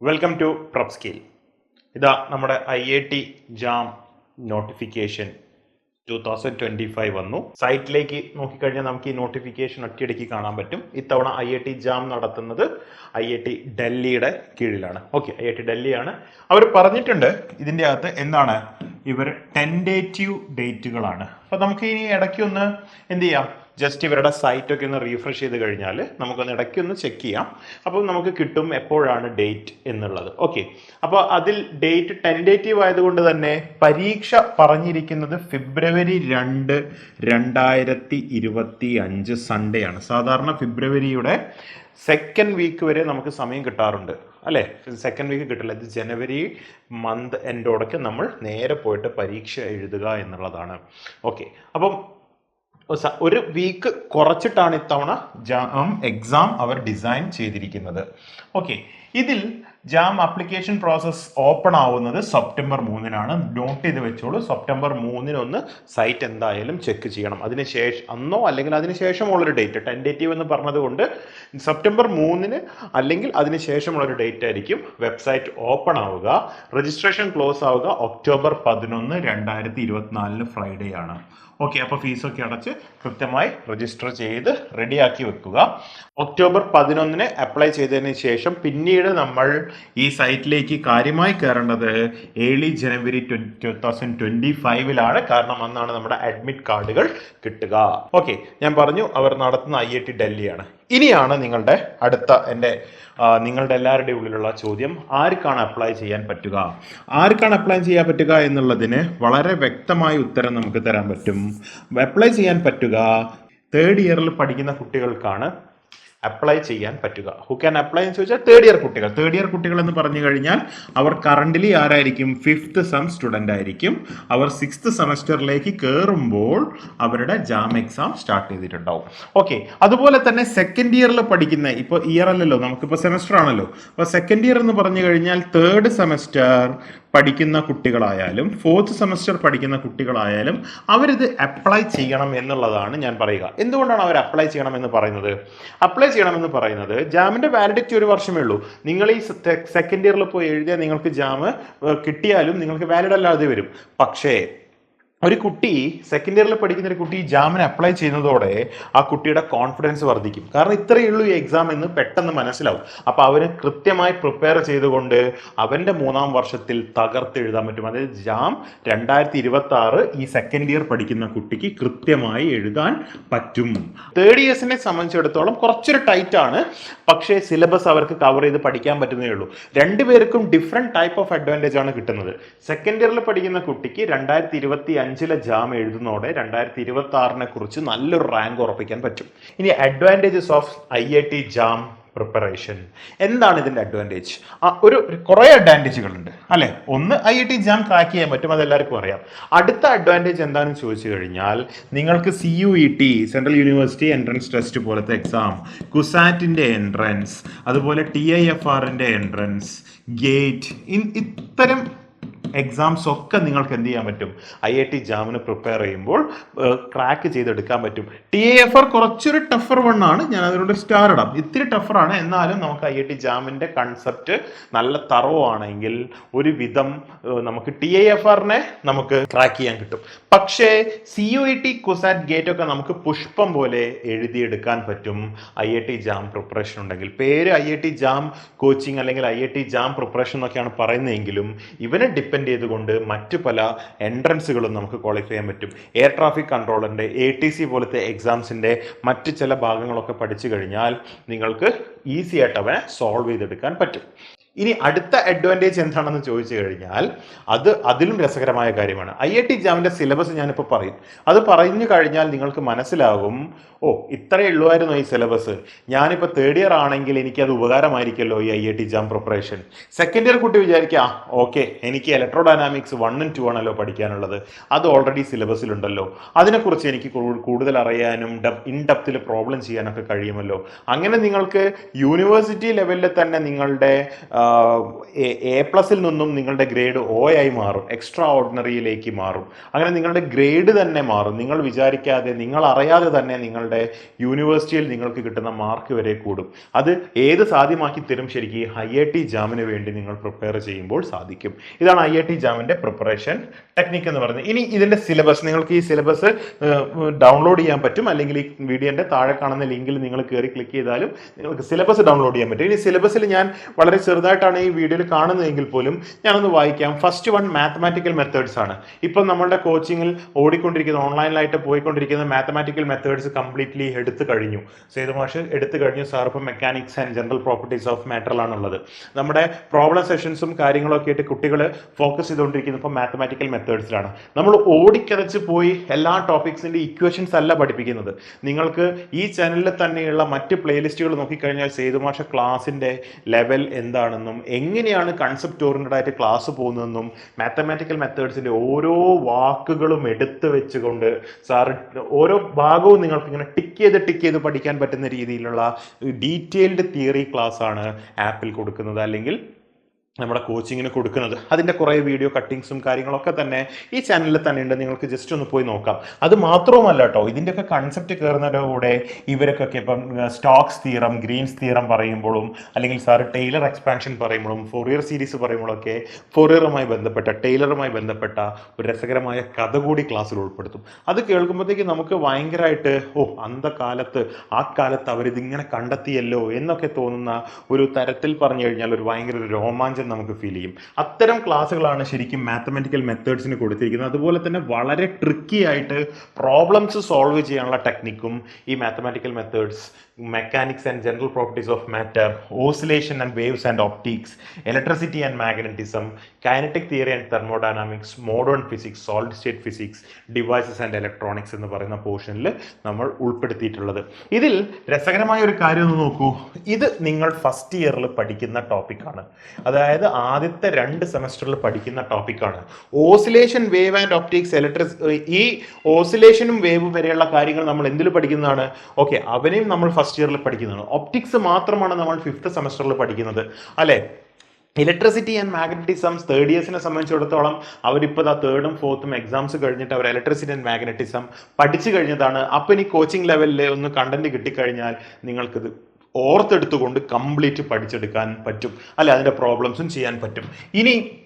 Welcome to prop skill ഇതാ നമ്മുടെ I I T JAM notification two thousand twenty five വന്നു സൈറ്റിലേക്ക് നോക്കിക്കഴിഞ്ഞാൽ നമുക്ക് ഈ നോട്ടിഫിക്കേഷൻ ഒറ്റയടിക്ക് കാണാൻ പറ്റും. ഇത്തവണ ഐ ഐ ടി ജാം നടത്തുന്നത് ഐ ഐ ടി ഡൽഹിയുടെ കീഴിലാണ്. ഓക്കെ ഐ ഐ ടി ഡൽഹിയാണ്. അവർ പറഞ്ഞിട്ടുണ്ട് ഇതിന്റെ അകത്ത് എന്താണ്? ഇവർ ടെൻഡേറ്റീവ് ഡേറ്റുകളാണ് അപ്പോൾ നമുക്ക് ഇനി ഇടയ്ക്ക് ഒന്ന് എന്ത് ചെയ്യാം? ജസ്റ്റ് ഇവരുടെ സൈറ്റൊക്കെ ഒന്ന് റീഫ്രഷ് ചെയ്ത് കഴിഞ്ഞാൽ നമുക്കൊന്ന് ഇടയ്ക്ക് ഒന്ന് ചെക്ക് ചെയ്യാം. അപ്പോൾ നമുക്ക് കിട്ടും എപ്പോഴാണ് ഡേറ്റ് എന്നുള്ളത്. ഓക്കെ അപ്പോൾ അതിൽ ഡേറ്റ് ടെൻഡേറ്റീവ് ആയതുകൊണ്ട് തന്നെ പരീക്ഷ പറഞ്ഞിരിക്കുന്നത് ഫെബ്രുവരി രണ്ട് രണ്ടായിരത്തി ഇരുപത്തി അഞ്ച് സൺഡേ ആണ്. സാധാരണ ഫെബ്രുവരിയുടെ സെക്കൻഡ് വീക്ക് വരെ നമുക്ക് സമയം കിട്ടാറുണ്ട്. അല്ലേ? സെക്കൻഡ് വീക്ക് കിട്ടില്ല. ഇത് ജനുവരി മന്ത് എൻഡോടൊക്കെ നമ്മൾ നേരെ പോയിട്ട് പരീക്ഷ എഴുതുക എന്നുള്ളതാണ്. ഓക്കെ അപ്പം ഒരു വീക്ക് കുറച്ചിട്ടാണ് ഇത്തവണ ജാം എക്സാം അവർ ഡിസൈൻ ചെയ്തിരിക്കുന്നത്. ഓക്കെ ഇതിൽ ജാം ആപ്ലിക്കേഷൻ പ്രോസസ്സ് ഓപ്പൺ ആവുന്നത് സെപ്റ്റംബർ മൂന്നിനാണ്. നോട്ട് ചെയ്ത് വെച്ചോളൂ. സെപ്റ്റംബർ മൂന്നിനൊന്ന് സൈറ്റ് എന്തായാലും ചെക്ക് ചെയ്യണം. അതിന് ശേഷം അന്നോ അല്ലെങ്കിൽ അതിന് ശേഷമുള്ളൊരു ഡേറ്റ് ടെൻഡേറ്റീവ് എന്ന് പറഞ്ഞതുകൊണ്ട് സെപ്റ്റംബർ മൂന്നിന് അല്ലെങ്കിൽ അതിന് ശേഷമുള്ളൊരു ഡേറ്റ് ആയിരിക്കും വെബ്സൈറ്റ് ഓപ്പൺ ആവുക. രജിസ്ട്രേഷൻ ക്ലോസ് ആവുക. ഒക്ടോബർ പതിനൊന്ന് രണ്ടായിരത്തി ഇരുപത്തിനാലിന് ഫ്രൈഡേ ആണ്. ഓക്കെ അപ്പോൾ ഫീസൊക്കെ അടച്ച് കൃത്യമായി രജിസ്റ്റർ ചെയ്ത് റെഡിയാക്കി വെക്കുക. ഒക്ടോബർ പതിനൊന്നിന് അപ്ലൈ ചെയ്തതിന് ശേഷം പിന്നീട് നമ്മൾ ഈ സൈറ്റിലേക്ക് കാര്യമായി കയറേണ്ടത് early January two thousand twenty ഫൈവിലാണ് കാരണം അന്നാണ് നമ്മുടെ അഡ്മിറ്റ് കാർഡുകൾ കിട്ടുക. ഓക്കെ ഞാൻ പറഞ്ഞു അവർ നടത്തുന്ന ഐ ഐ ടി ഡൽഹിയാണ്. ഇനിയാണ് നിങ്ങളുടെ അടുത്ത എന്റെ നിങ്ങളുടെ എല്ലാവരുടെയും ഉള്ളിലുള്ള ചോദ്യം. ആർക്കാണ് അപ്ലൈ ചെയ്യാൻ പറ്റുക? ആർക്കാണ് അപ്ലൈ ചെയ്യാൻ പറ്റുക എന്നുള്ളതിന് വളരെ വ്യക്തമായ ഉത്തരം നമുക്ക് തരാൻ പറ്റും. അപ്ലൈ ചെയ്യാൻ പറ്റുക. തേർഡ് ഇയറിൽ പഠിക്കുന്ന കുട്ടികൾക്കാണ് അപ്ലൈ ചെയ്യാൻ പറ്റുക. ഹു ക്യാൻ അപ്ലൈ എന്ന് ചോദിച്ചാൽ തേർഡ് ഇയർ കുട്ടികൾ. തേർഡ് ഇയർ കുട്ടികൾ എന്ന് പറഞ്ഞു കഴിഞ്ഞാൽ അവർ കറണ്ട്ലി ആരായിരിക്കും? ഫിഫ്ത്ത് സെം സ്റ്റുഡന്റ് ആയിരിക്കും. അവർ സിക്സ്ത് സെമസ്റ്ററിലേക്ക് കയറുമ്പോൾ അവരുടെ ജാം എക്സാം സ്റ്റാർട്ട് ചെയ്തിട്ടുണ്ടാവും. ഓക്കെ അതുപോലെ തന്നെ സെക്കൻഡ് ഇയറിൽ പഠിക്കുന്ന ഇപ്പോൾ ഇയർ അല്ലല്ലോ നമുക്കിപ്പോൾ സെമസ്റ്റർ ആണല്ലോ. അപ്പോൾ സെക്കൻഡ് ഇയർ എന്ന് പറഞ്ഞു കഴിഞ്ഞാൽ തേർഡ് സെമസ്റ്റർ പഠിക്കുന്ന കുട്ടികളായാലും ഫോർത്ത് സെമസ്റ്റർ പഠിക്കുന്ന കുട്ടികളായാലും അവരിത് അപ്ലൈ ചെയ്യണം എന്നുള്ളതാണ് ഞാൻ പറയുക. എന്തുകൊണ്ടാണ് അവർ അപ്ലൈ ചെയ്യണം എന്ന് പറയുന്നത്? അപ്ലൈ ചെയ്യണമെന്ന് പറയുന്നത് ജാമിന്റെ വാലിഡിറ്റി ഒരു വർഷമേ ഉള്ളൂ. നിങ്ങൾ ഈ സെക്കൻഡ് ഇയറിൽ പോയി എഴുതിയാൽ നിങ്ങൾക്ക് ജാമ് കിട്ടിയാലും നിങ്ങൾക്ക് വാലിഡ് അല്ലാതെ വരും. പക്ഷേ ഒരു കുട്ടി സെക്കൻഡ് ഇയറിൽ പഠിക്കുന്ന ഒരു കുട്ടി ജാമിന് അപ്ലൈ ചെയ്യുന്നതോടെ ആ കുട്ടിയുടെ കോൺഫിഡൻസ് വർദ്ധിക്കും. കാരണം ഇത്രയേ ഉള്ളൂ ഈ എക്സാം എന്ന് പെട്ടെന്ന് മനസ്സിലാവും. അപ്പോൾ അവന് കൃത്യമായി പ്രിപ്പയർ ചെയ്തുകൊണ്ട് അവന്റെ മൂന്നാം വർഷത്തിൽ തകർത്തെഴുതാൻ പറ്റും. അതായത് ജാം രണ്ടായിരത്തി ഇരുപത്തി ആറ് ഈ സെക്കൻഡ് ഇയർ പഠിക്കുന്ന കുട്ടിക്ക് കൃത്യമായി എഴുതാൻ പറ്റും. തേർഡ് ഇയേഴ്സിനെ സംബന്ധിച്ചിടത്തോളം കുറച്ചൊരു ടൈറ്റ് ആണ്. പക്ഷേ സിലബസ് അവർക്ക് കവർ ചെയ്ത് പഠിക്കാൻ പറ്റുന്നേ ഉള്ളൂ. രണ്ടുപേർക്കും ഡിഫറെന്റ് ടൈപ്പ് ഓഫ് അഡ്വാന്റേജ് ആണ് കിട്ടുന്നത്. സെക്കൻഡ് ഇയറിൽ പഠിക്കുന്ന കുട്ടിക്ക് രണ്ടായിരത്തി ഇരുപത്തി അഞ്ചിലെ ജാം എഴുതുന്നതോടെ രണ്ടായിരത്തി ഇരുപത്തി ആറിനെ കുറിച്ച് നല്ലൊരു റാങ്ക് ഉറപ്പിക്കാൻ പറ്റും. ഇനി advantages of I I T JAM preparation എന്താണ് ഇതിന്റെ അഡ്വാന്റേജ് ആ ഒരു കുറേ അഡ്വാന്റേജുകളുണ്ട് അല്ലേ? ഒന്ന് I I T JAM crack ചെയ്യാൻ പറ്റും അതെല്ലാവർക്കും അറിയാം. അടുത്ത അഡ്വാന്റേജ് എന്താണെന്ന് ചോദിച്ചു കഴിഞ്ഞാൽ നിങ്ങൾക്ക് C U E T central university entrance test പോലത്തെ എക്സാം കുസാറ്റിന്റെ എൻട്രൻസ് അതുപോലെ ടി ഐ എഫ് ആറിന്റെ എൻട്രൻസ് ഗേറ്റ് ഇത്തരം എക്സാംസ് ഒക്കെ നിങ്ങൾക്ക് എന്ത് ചെയ്യാൻ പറ്റും? ഐ ഐ ടി ജാമിന് പ്രിപ്പയർ ചെയ്യുമ്പോൾ ക്രാക്ക് ചെയ്തെടുക്കാൻ പറ്റും. ടി എ എഫ് ആർ കുറച്ചൊരു ടഫർ വൺ ആണ്. ഞാൻ അതിനോട് സ്റ്റാർ ഇടാം. ഇത്തിരി ടഫറാണ് എന്നാലും നമുക്ക് ഐ ഐ ടി ജാമിന്റെ കൺസെപ്റ്റ് നല്ല തറവാണെങ്കിൽ ഒരു വിധം നമുക്ക് ടി എ എഫ് ആറിനെ നമുക്ക് ക്രാക്ക് ചെയ്യാൻ കിട്ടും. പക്ഷേ C O I T CUSAT GATE ഒക്കെ നമുക്ക് പുഷ്പം പോലെ എഴുതിയെടുക്കാൻ പറ്റും. I I T JAM preparation ഉണ്ടെങ്കിൽ. പേര് I I T JAM coaching അല്ലെങ്കിൽ I I T JAM preparation എന്നൊക്കെയാണ് പറയുന്നതെങ്കിലും ഇവനെ ഡിപ്പെൻഡ് ചെയ്തുകൊണ്ട് മറ്റു പല എൻട്രൻസുകളും നമുക്ക് ക്വാളിഫൈ ചെയ്യാൻ പറ്റും. എയർ ട്രാഫിക് കൺട്രോളറിന്റെ എ ടി സി പോലത്തെ എക്സാംസിന്റെ മറ്റ് ചില ഭാഗങ്ങളൊക്കെ പഠിച്ചു കഴിഞ്ഞാൽ നിങ്ങൾക്ക് ഈസി ആയിട്ട് അവനെ സോൾവ് ചെയ്തെടുക്കാൻ പറ്റും. ഇനി അടുത്ത അഡ്വാന്റേജ് എന്താണെന്ന് ചോദിച്ചു കഴിഞ്ഞാൽ അത് അതിലും രസകരമായ കാര്യമാണ്. ഐ ഐ ടി എക്സാമിന്റെ സിലബസ് ഞാനിപ്പോൾ പറയും. അത് പറഞ്ഞു കഴിഞ്ഞാൽ നിങ്ങൾക്ക് മനസ്സിലാകും ഓ ഇത്രയേ ഉള്ളുമായിരുന്നു ഈ സിലബസ് ഞാനിപ്പോൾ തേർഡ് ഇയർ ആണെങ്കിൽ എനിക്കത് ഉപകാരമായിരിക്കുമല്ലോ ഈ I I T exam preparation second year കുട്ടി വിചാരിക്കുക ഓക്കെ എനിക്ക് ഇലക്ട്രോ ഡൈനാമിക്സ് വണ്ണും ടു ആണല്ലോ പഠിക്കാനുള്ളത്. അത് ഓൾറെഡി സിലബസിലുണ്ടല്ലോ അതിനെക്കുറിച്ച് എനിക്ക് കൂടുതൽ അറിയാനും ഇൻ ഡെപ്തിൽ പ്രോബ്ലം ചെയ്യാനൊക്കെ കഴിയുമല്ലോ. അങ്ങനെ നിങ്ങൾക്ക് യൂണിവേഴ്സിറ്റി ലെവലിൽ തന്നെ നിങ്ങളുടെ എ പ്ലസിൽ നിന്നും നിങ്ങളുടെ ഗ്രേഡ് ഒ ആയി മാറും എക്സ്ട്രാ ഓർഡിനറിയിലേക്ക് മാറും. അങ്ങനെ നിങ്ങളുടെ ഗ്രേഡ് തന്നെ മാറും. നിങ്ങൾ വിചാരിക്കാതെ നിങ്ങൾ അറിയാതെ തന്നെ നിങ്ങളുടെ യൂണിവേഴ്സിറ്റിയിൽ നിങ്ങൾക്ക് കിട്ടുന്ന മാർക്ക് വരെ കൂടും. അത് ഏത് സാധ്യമാക്കി തരും ശരിക്കും? ഐ ഐ ടി ജാമിന് വേണ്ടി നിങ്ങൾ പ്രിപ്പയർ ചെയ്യുമ്പോൾ സാധിക്കും. ഇതാണ് ഐ ഐ ടി ജാമിന്റെ പ്രിപ്പറേഷൻ ടെക്നിക്ക് എന്ന് പറയുന്നത്. ഇനി ഇതിന്റെ സിലബസ് നിങ്ങൾക്ക് ഈ സിലബസ് ഡൗൺലോഡ് ചെയ്യാൻ പറ്റും. അല്ലെങ്കിൽ ഈ വീഡിയോന്റെ താഴെ കാണുന്ന ലിങ്കിൽ നിങ്ങൾ കയറി ക്ലിക്ക് ചെയ്താലും നിങ്ങൾക്ക് സിലബസ് ഡൗൺലോഡ് ചെയ്യാൻ പറ്റും. ഇനി സിലബസിൽ ഞാൻ വളരെ ചെറുതായിട്ടാണ് ഈ വീഡിയോയിൽ കാണുന്നതെങ്കിൽ പോലും ഞാനൊന്ന് വായിക്കാം. ഫസ്റ്റ് വൺ മാത്തമാറ്റിക്കൽ മെത്തേഡ്സ് ആണ്. ഇപ്പം നമ്മളുടെ കോച്ചിങ്ങിൽ ഓടിക്കൊണ്ടിരിക്കുന്ന ഓൺലൈനിലായിട്ട് പോയിക്കൊണ്ടിരിക്കുന്ന മാത്തമാറ്റിക്കൽ മെത്തേഡ്സ് കംപ്ലീറ്റ്ലി എടുത്തു കഴിഞ്ഞു. സേതു മാഷ് എടുത്തു കഴിഞ്ഞു. സാർ ഇപ്പം mechanics and general properties of മാറ്ററിലാണുള്ളത് നമ്മുടെ പ്രോബ്ലം സെഷൻസും കാര്യങ്ങളൊക്കെ ആയിട്ട് കുട്ടികൾ ഫോക്കസ് ചെയ്തുകൊണ്ടിരിക്കുന്നത് ഇപ്പം മാത്തമാറ്റിക്കൽ മെത്തേഡ്സിലാണ് നമ്മൾ ഓടിക്കരച്ച് പോയി എല്ലാ ടോപ്പിക്സിന്റെ ഇക്വേഷൻസ് അല്ല പഠിപ്പിക്കുന്നത്. നിങ്ങൾക്ക് ഈ ചാനലിൽ തന്നെയുള്ള മറ്റ് പ്ലേലിസ്റ്റുകൾ നോക്കിക്കഴിഞ്ഞാൽ സേതുമാഷ ക്ലാസിന്റെ ലെവൽ എന്താണെന്നും എങ്ങനെയാണ് കൺസെപ്റ്റ് ഓറിയന്റഡ് ആയിട്ട് ക്ലാസ് പോകുന്നതെന്നും മാത്തമാറ്റിക്കൽ മെത്തേഡ്സിന്റെ ഓരോ വാക്കുകളും എടുത്തു വെച്ചുകൊണ്ട് സാർ ഓരോ ഭാഗവും നിങ്ങൾക്ക് ഇങ്ങനെ ടിക്ക് ചെയ്ത് ടിക്ക് ചെയ്ത് പഠിക്കാൻ പറ്റുന്ന രീതിയിലുള്ള ഡീറ്റെയിൽഡ് തിയറി ക്ലാസ് ആണ് ആപ്പിൽ കൊടുക്കുന്നത്. അല്ലെങ്കിൽ നമ്മുടെ കോച്ചിങ്ങിന് കൊടുക്കുന്നത്. അതിന്റെ കുറേ വീഡിയോ കട്ടിങ്സും കാര്യങ്ങളൊക്കെ തന്നെ ഈ ചാനലിൽ തന്നെ ഉണ്ട്. നിങ്ങൾക്ക് ജസ്റ്റ് ഒന്ന് പോയി നോക്കാം. അത് മാത്രവുമല്ല കേട്ടോ ഇതിന്റെയൊക്കെ കൺസെപ്റ്റ് കയറുന്നതിന്റെ കൂടെ ഇവരൊക്കെ ഇപ്പം സ്റ്റോക്സ് തീറം ഗ്രീൻസ് തീറം പറയുമ്പോഴും അല്ലെങ്കിൽ സാർ ടൈലർ എക്സ്പാൻഷൻ പറയുമ്പോഴും ഫോറിയർ സീരീസ് പറയുമ്പോഴൊക്കെ ഫോറിയറുമായി ബന്ധപ്പെട്ട ടൈലറുമായി ബന്ധപ്പെട്ട ഒരു രസകരമായ കഥ കൂടി ക്ലാസ്സിൽ ഉൾപ്പെടുത്തും. അത് കേൾക്കുമ്പോഴത്തേക്ക് നമുക്ക് ഭയങ്കരമായിട്ട് ഓ അന്ധകാലത്ത് ആ കാലത്ത് അവരിതിങ്ങനെ കണ്ടെത്തിയല്ലോ എന്നൊക്കെ തോന്നുന്ന ഒരു തരത്തിൽ പറഞ്ഞു കഴിഞ്ഞാൽ ഒരു ഭയങ്കര ഒരു രോമാഞ്ചം നമുക്ക് ഫീൽ ചെയ്യും. അത്തരം ക്ലാസ്സുകളാണ് ശരിക്കും മാത്തമെറ്റിക്കൽ മെത്തേഡ്സിന് കൊടുത്തിരിക്കുന്നത്. അതുപോലെ തന്നെ വളരെ ട്രിക്കി ആയിട്ട് പ്രോബ്ലംസ് സോൾവ് ചെയ്യാനുള്ള ടെക്നിക്കും ഈ mathematical methods mechanics and general properties of matter oscillation and waves and optics electricity and magnetism kinetic theory and thermodynamics modern physics solid state physics devices and electronics എന്ന് പറയുന്ന പോർഷനിൽ നമ്മൾ ഉൾപ്പെടുത്തിയിട്ടുള്ളത്. ഇതിൽ രസകരമായ ഒരു കാര്യം ഒന്ന് നോക്കൂ. ഇത് നിങ്ങൾ ഫസ്റ്റ് ഇയറിൽ പഠിക്കുന്ന ടോപ്പിക്കാണ് അതായത് ആദ്യത്തെ രണ്ട് സെമസ്റ്ററിൽ പഠിക്കുന്ന ടോപ്പിക്കാണ് oscillation wave and optics electric ഈ ഓസിലേഷനും വേവ് വരെയുള്ള കാര്യങ്ങൾ നമ്മൾ എന്തിൽ പഠിക്കുന്നതാണ്? ഓക്കെ അവനെയും നമ്മൾ ഫസ്റ്റ് ഇയറിൽ പഠിക്കുന്നത് ഒപ്റ്റിക്സ് മാത്രമാണ് നമ്മൾ ഫിഫ്ത്ത് സെമസ്റ്ററിൽ പഠിക്കുന്നത്. അല്ലേ? ഇലക്ട്രിസിറ്റി ആൻഡ് മാഗ്നറ്റിസം തേർഡ് ഇയേഴ്സിനെ സംബന്ധിച്ചിടത്തോളം അവരിപ്പോൾ ആ തേർഡും ഫോർത്തും എക്സാംസ് കഴിഞ്ഞിട്ട് അവർ ഇലക്ട്രിസിറ്റി ആൻഡ് മാഗ്നറ്റിസം പഠിച്ചു കഴിഞ്ഞതാണ്. അപ്പം ഇനി കോച്ചിങ് ലെവലിൽ ഒന്ന് കണ്ടന്റ് കിട്ടിക്കഴിഞ്ഞാൽ നിങ്ങൾക്കിത് ഓർത്തെടുത്തുകൊണ്ട് കംപ്ലീറ്റ് പഠിച്ചെടുക്കാൻ പറ്റും. അല്ലെ? അതിന്റെ പ്രോബ്ലംസും ചെയ്യാൻ പറ്റും. ഇനി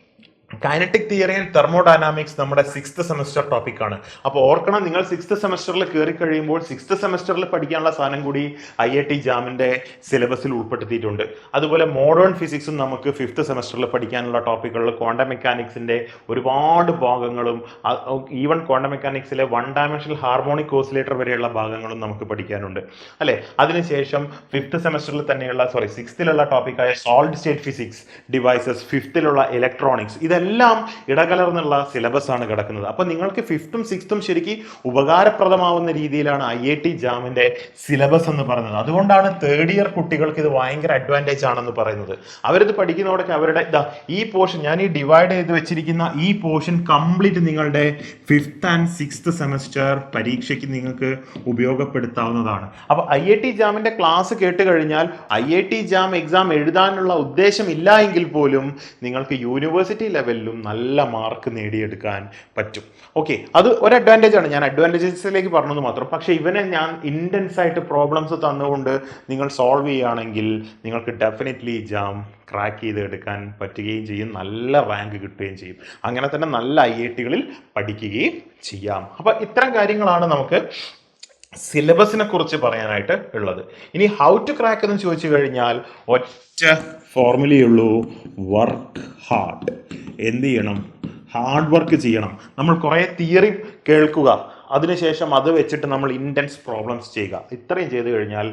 കൈനറ്റിക് തിയറി ആൻഡ് തെർമോഡൈനാമിക്സ് നമ്മുടെ സിക്സ്ത് സെമസ്റ്റർ ടോപ്പിക്കാണ് അപ്പോൾ ഓർക്കണം നിങ്ങൾ സിക്സ്ത് സെമസ്റ്ററിൽ കയറി കഴിയുമ്പോൾ സിക്സ്ത് സെമസ്റ്ററിൽ പഠിക്കാനുള്ള സാധനം കൂടി ഐ ഐ ടി ജാമിന്റെ സിലബസിൽ ഉൾപ്പെടുത്തിയിട്ടുണ്ട്. അതുപോലെ മോഡേൺ ഫിസിക്സും നമുക്ക് ഫിഫ്ത്ത് സെമസ്റ്ററിൽ പഠിക്കാനുള്ള ടോപ്പിക്കുകൾ ക്വാണ്ടം മെക്കാനിക്സിന്റെ ഒരുപാട് ഭാഗങ്ങളും ഈവൻ ക്വാണ്ടം മെക്കാനിക്സിലെ വൺ ഡയമെൻഷണൽ ഹാർമോണിക് ഓസിലേറ്റർ വരെയുള്ള ഭാഗങ്ങളും നമുക്ക് പഠിക്കാനുണ്ട്. അല്ലേ? അതിനുശേഷം ഫിഫ്ത്ത് സെമസ്റ്ററിൽ തന്നെയുള്ള സോറി സിക്സ്ത്തിലുള്ള ടോപ്പിക്കായ സോളിഡ് സ്റ്റേറ്റ് ഫിസിക്സ് ഡിവൈസസ് ഫിഫ്ത്തിലുള്ള ഇലക്ട്രോണിക്സ് ഇതെല്ലാം ഇടകലർന്നുള്ള സിലബസ് ആണ് കിടക്കുന്നത്. അപ്പോൾ നിങ്ങൾക്ക് ഫിഫ്ത്തും സിക്സ്ത്തും ശരിക്കും ഉപകാരപ്രദമാവുന്ന രീതിയിലാണ് ഐ ഐ ടി ജാമിന്റെ സിലബസ് എന്ന് പറയുന്നത്. അതുകൊണ്ടാണ് തേർഡ് ഇയർ കുട്ടികൾക്ക് ഇത് ഭയങ്കര അഡ്വാന്റേജ് ആണെന്ന് പറയുന്നത്. അവരിത് പഠിക്കുന്നതോടൊക്കെ അവരുടെ ഇതാ ഈ പോർഷൻ ഞാൻ ഈ ഡിവൈഡ് ചെയ്ത് വെച്ചിരിക്കുന്ന ഈ പോർഷൻ കംപ്ലീറ്റ് നിങ്ങളുടെ ഫിഫ്ത്ത് ആൻഡ് സിക്സ്ത് സെമസ്റ്റർ പരീക്ഷയ്ക്ക് നിങ്ങൾക്ക് ഉപയോഗപ്പെടുത്താവുന്നതാണ്. അപ്പോൾ ഐ ഐ ടി ജാമിന്റെ ക്ലാസ് കേട്ട് കഴിഞ്ഞാൽ I I T JAM exam എഴുതാനുള്ള ഉദ്ദേശം ഇല്ല എങ്കിൽ പോലും നിങ്ങൾക്ക് യൂണിവേഴ്സിറ്റി ലെവലിലും നല്ല മാർക്ക് നേടിയെടുക്കാൻ പറ്റും. ഓക്കെ അത് ഒരു അഡ്വാന്റേജ് ആണ്. ഞാൻ അഡ്വാന്റേജസിലേക്ക് പറഞ്ഞത് മാത്രം. പക്ഷേ ഇവനെ ഞാൻ ഇന്റൻസ് ആയിട്ട് പ്രോബ്ലംസ് തന്നുകൊണ്ട് നിങ്ങൾ സോൾവ് ചെയ്യുകയാണെങ്കിൽ നിങ്ങൾക്ക് ഡെഫിനറ്റ്ലി ജാം ക്രാക്ക് ചെയ്തെടുക്കാൻ പറ്റുകയും ചെയ്യും. നല്ല റാങ്ക് കിട്ടുകയും ചെയ്യും. അങ്ങനെ തന്നെ നല്ല ഐ ഐ ടികളിൽ പഠിക്കുകയും ചെയ്യാം. അപ്പോൾ ഇത്തരം കാര്യങ്ങളാണ് നമുക്ക് സിലബസിനെ കുറിച്ച് പറയാനായിട്ട് ഉള്ളത്. ഇനി ഹൗ ടു ക്രാക്ക് എന്ന് ചോദിച്ചു കഴിഞ്ഞാൽ ഒറ്റ ഫോർമുലയുള്ളൂ വർക്ക് ഹാർഡ് എന്ത് ചെയ്യണം? ഹാർഡ് വർക്ക് ചെയ്യണം. നമ്മൾ കുറേ തിയറി കേൾക്കുക. അതിനുശേഷം അത് വെച്ചിട്ട് നമ്മൾ ഇന്റൻസ് പ്രോബ്ലംസ് ചെയ്യുക. ഇത്രയും ചെയ്ത് കഴിഞ്ഞാൽ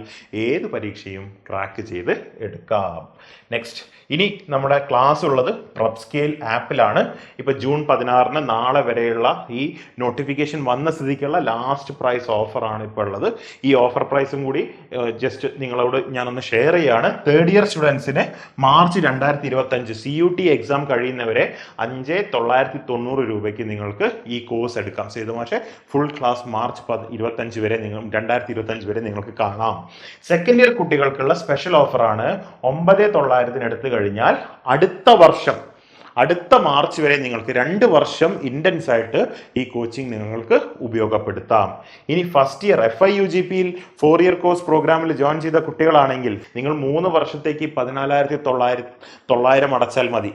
ഏത് പരീക്ഷയും ക്രാക്ക് ചെയ്ത് എടുക്കാം. നെക്സ്റ്റ് ഇനി നമ്മുടെ ക്ലാസ് ഉള്ളത് പ്രബ് സ്കെയിൽ ആപ്പിലാണ് ഇപ്പോൾ ജൂൺ പതിനാറിന് നാളെ വരെയുള്ള ഈ നോട്ടിഫിക്കേഷൻ വന്ന സ്ഥിതിക്കുള്ള ലാസ്റ്റ് പ്രൈസ് ഓഫറാണ് ഇപ്പോൾ ഉള്ളത്. ഈ ഓഫർ പ്രൈസും കൂടി ജസ്റ്റ് നിങ്ങളോട് ഞാനൊന്ന് ഷെയർ ചെയ്യുകയാണ് തേർഡ് ഇയർ സ്റ്റുഡൻസിന് മാർച്ച് രണ്ടായിരത്തി ഇരുപത്തഞ്ച് സി യു ടി എക്സാം കഴിയുന്നവരെ അഞ്ച് തൊള്ളായിരത്തി തൊണ്ണൂറ് രൂപയ്ക്ക് നിങ്ങൾക്ക് ഈ കോഴ്സ് എടുക്കാം. സേതു മാഷെ ഫുൾ ഫുൾ ക്ലാസ് മാർച്ച് പത് ഇരുപത്തഞ്ച് വരെ നിങ്ങൾ രണ്ടായിരത്തി ഇരുപത്തഞ്ച് വരെ നിങ്ങൾക്ക് കാണാം. സെക്കൻഡ് ഇയർ കുട്ടികൾക്കുള്ള സ്പെഷ്യൽ ഓഫറാണ് ഒമ്പത് തൊള്ളായിരത്തിന് എടുത്തു കഴിഞ്ഞാൽ അടുത്ത വർഷം അടുത്ത മാർച്ച് വരെ നിങ്ങൾക്ക് രണ്ട് വർഷം ഇന്റൻസ് ആയിട്ട് ഈ കോച്ചിങ് നിങ്ങൾക്ക് ഉപയോഗപ്പെടുത്താം. ഇനി first year F I U G പിയിൽ ഫോർ ഇയർ കോഴ്സ് പ്രോഗ്രാമിൽ ജോയിൻ ചെയ്ത കുട്ടികളാണെങ്കിൽ നിങ്ങൾ മൂന്ന് വർഷത്തേക്ക് പതിനാലായിരത്തി തൊള്ളായിരത്തി തൊള്ളായിരം അടച്ചാൽ മതി.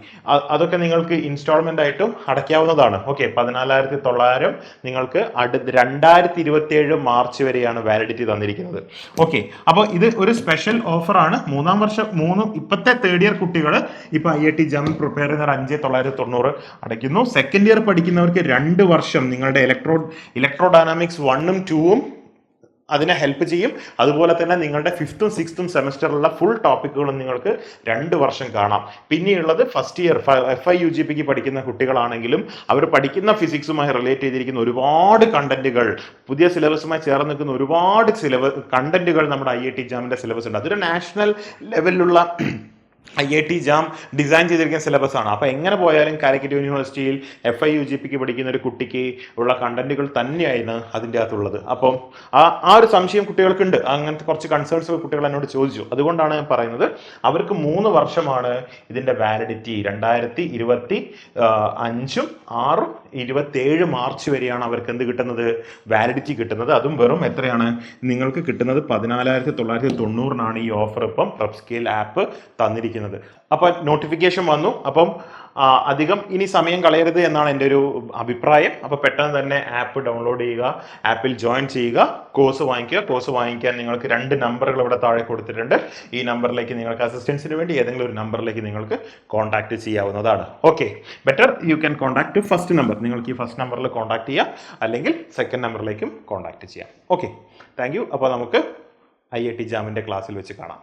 അതൊക്കെ നിങ്ങൾക്ക് ഇൻസ്റ്റാൾമെന്റ് ആയിട്ടും അടയ്ക്കാവുന്നതാണ്. ഓക്കെ പതിനാലായിരത്തി തൊള്ളായിരം നിങ്ങൾക്ക് അടു രണ്ടായിരത്തി ഇരുപത്തിയേഴ് മാർച്ച് വരെയാണ് വാലിഡിറ്റി തന്നിരിക്കുന്നത്. ഓക്കെ അപ്പോൾ ഇത് ഒരു സ്പെഷ്യൽ ഓഫറാണ് മൂന്നാം വർഷം മൂന്ന് ഇപ്പോഴത്തെ തേർഡ് ഇയർ കുട്ടികൾ ഇപ്പോൾ I I T JAM prepare ചെയ്യുന്ന അഞ്ച് തൊള്ളായിരത്തി തൊണ്ണൂറ് അടയ്ക്കുന്നു. സെക്കൻഡ് ഇയർ പഠിക്കുന്നവർക്ക് രണ്ട് വർഷം നിങ്ങളുടെ ഇലക്ട്രോ ഇലക്ട്രോ ഡൈനാമിക്സ് വണ്ണും ടൂവും അതിനെ ഹെൽപ്പ് ചെയ്യും. അതുപോലെ തന്നെ നിങ്ങളുടെ ഫിഫ്ത്തും സിക്സ്ത്തും സെമസ്റ്ററിലുള്ള ഫുൾ ടോപ്പിക്കുകളും നിങ്ങൾക്ക് രണ്ട് വർഷം കാണാം. പിന്നെയുള്ളത് first year F I U G പിക്ക് പഠിക്കുന്ന കുട്ടികളാണെങ്കിലും അവർ പഠിക്കുന്ന ഫിസിക്സുമായി റിലേറ്റ് ചെയ്തിരിക്കുന്ന ഒരുപാട് കണ്ടന്റുകൾ പുതിയ സിലബസുമായി ചേർന്ന് നിൽക്കുന്ന ഒരുപാട് സിലബസ് കണ്ടന്റുകൾ നമ്മുടെ ഐ ഐ ടി എക്സാമിന്റെ സിലബസ് ഉണ്ട്. അതൊരു നാഷണൽ ലെവലിലുള്ള I I T JAM design ചെയ്തിരിക്കുന്ന സിലബസ് ആണ്. അപ്പോൾ എങ്ങനെ പോയാലും കാലിക്കറ്റ് യൂണിവേഴ്സിറ്റിയിൽ എഫ് ഐ യു ജി പിക്ക് പഠിക്കുന്ന ഒരു കുട്ടിക്ക് ഉള്ള കണ്ടന്റുകൾ തന്നെയായിരുന്നു അതിന്റെ അകത്തുള്ളത്. അപ്പം ആ ആ ഒരു സംശയം കുട്ടികൾക്കുണ്ട്. അങ്ങനത്തെ കുറച്ച് കൺസേൺസ് കുട്ടികൾ എന്നോട് ചോദിച്ചു. അതുകൊണ്ടാണ് ഞാൻ പറയുന്നത് അവർക്ക് മൂന്ന് വർഷമാണ് ഇതിന്റെ വാലിഡിറ്റി രണ്ടായിരത്തി ഇരുപത്തി അഞ്ചും ആറും ഇരുപത്തേഴ് മാർച്ച് വരെയാണ് അവർക്ക് എന്ത് കിട്ടുന്നത്? വാലിഡിറ്റി കിട്ടുന്നത്. അതും വെറും എത്രയാണ്? നിങ്ങൾക്ക് കിട്ടുന്നത് പതിനാലായിരത്തി തൊള്ളായിരത്തി തൊണ്ണൂറിനാണ് ഈ ഓഫർ ഇപ്പം പ്രബ്സ്കെയിൽ ആപ്പ് തന്നിരിക്കുന്നത്. അപ്പോൾ നോട്ടിഫിക്കേഷൻ വന്നു. അപ്പം അധികം ഇനി സമയം കളയരുത് എന്നാണ് എന്റെ ഒരു അഭിപ്രായം. അപ്പോൾ പെട്ടെന്ന് തന്നെ ആപ്പ് ഡൗൺലോഡ് ചെയ്യുക ആപ്പിൽ ജോയിൻ ചെയ്യുക കോഴ്സ് വാങ്ങിക്കുക. കോഴ്സ് വാങ്ങിക്കാൻ നിങ്ങൾക്ക് രണ്ട് നമ്പറുകൾ ഇവിടെ താഴെ കൊടുത്തിട്ടുണ്ട്. ഈ നമ്പറിലേക്ക് നിങ്ങൾക്ക് അസിസ്റ്റൻസിന് വേണ്ടി ഏതെങ്കിലും ഒരു നമ്പറിലേക്ക് നിങ്ങൾക്ക് കോൺടാക്ട് ചെയ്യാവുന്നതാണ്. Okay better you can contact first number നിങ്ങൾക്ക് ഈ ഫസ്റ്റ് നമ്പറിൽ കോൺടാക്ട് ചെയ്യാം. അല്ലെങ്കിൽ സെക്കൻഡ് നമ്പറിലേക്കും കോൺടാക്ട് ചെയ്യാം. ഓക്കെ താങ്ക് അപ്പോൾ നമുക്ക് ഐ ഐ ടി ജാമിന്റെ ക്ലാസ്സിൽ വെച്ച് കാണാം.